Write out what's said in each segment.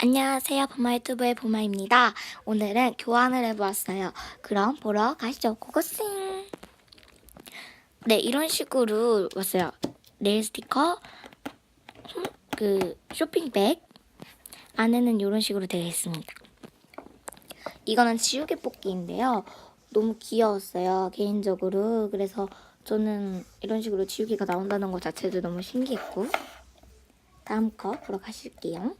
안녕하세요. 보마 유튜브의 보마입니다. 오늘은 교환을 해보았어요. 그럼 보러 가시죠. 고고싱! 네, 이런 식으로 왔어요. 네일 스티커, 음, 그 쇼핑백, 안에는 이런 식으로 되어 있습니다. 이거는 지우개 뽑기인데요. 너무 귀여웠어요. 개인적으로. 그래서 저는 이런 식으로 지우개가 나온다는 것 자체도 너무 신기했고 다음 거 보러 가실게요.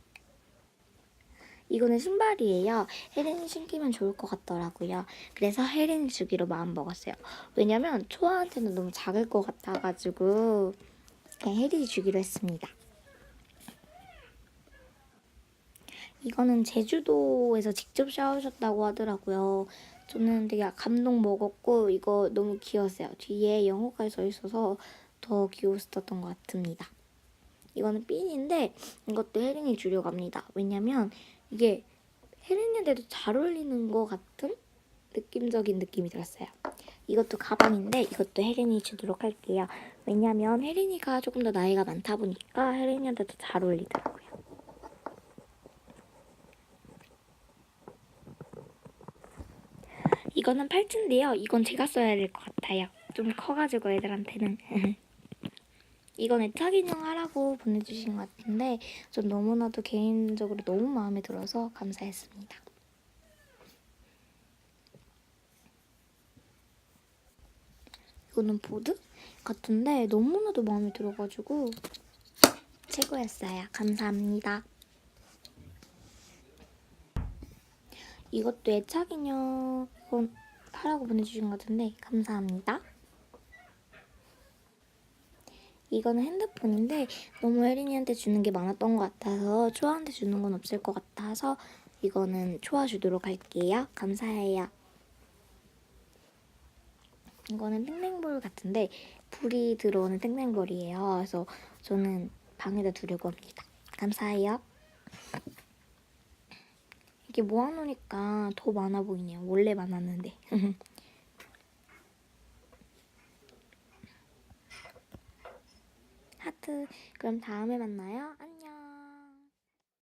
이거는 신발이에요. 혜린이 신기면 좋을 것 같더라고요. 그래서 혜린이 주기로 마음 먹었어요. 왜냐면 초아한테는 너무 작을 것 같아가지고 그냥 혜린이 주기로 했습니다. 이거는 제주도에서 직접 샤워하셨다고 하더라고요. 저는 되게 감동 먹었고 이거 너무 귀여웠어요. 뒤에 영어까지 써 있어서 더 귀여웠었던 것 같습니다. 이거는 핀인데 이것도 혜린이 주려고 합니다. 왜냐면 이게 혜린이한테도 잘 어울리는 것 같은 느낌적인 느낌이 들었어요. 이것도 가방인데 이것도 혜린이 주도록 할게요. 왜냐면 혜린이가 조금 더 나이가 많다 보니까 혜린이한테도 잘 어울리더라고요. 이거는 팔찌인데요. 이건 제가 써야 될 것 같아요. 좀 커가지고 애들한테는. 이건 애착 인형 하라고 보내주신 것 같은데 전 너무나도 개인적으로 너무 마음에 들어서 감사했습니다. 이거는 보드 같은데 너무나도 마음에 들어가지고 최고였어요. 감사합니다. 이것도 애착 인형 하라고 보내주신 것 같은데 감사합니다. 이거는 핸드폰인데 너무 혜린이한테 주는 게 많았던 것 같아서 초아한테 주는 건 없을 것 같아서 이거는 초아 주도록 할게요. 감사해요. 이거는 땡땡볼 같은데 불이 들어오는 땡땡볼이에요. 그래서 저는 방에다 두려고 합니다. 감사해요. 이게 모아놓으니까 더 많아 보이네요. 원래 많았는데. 그럼 다음에 만나요. 안녕.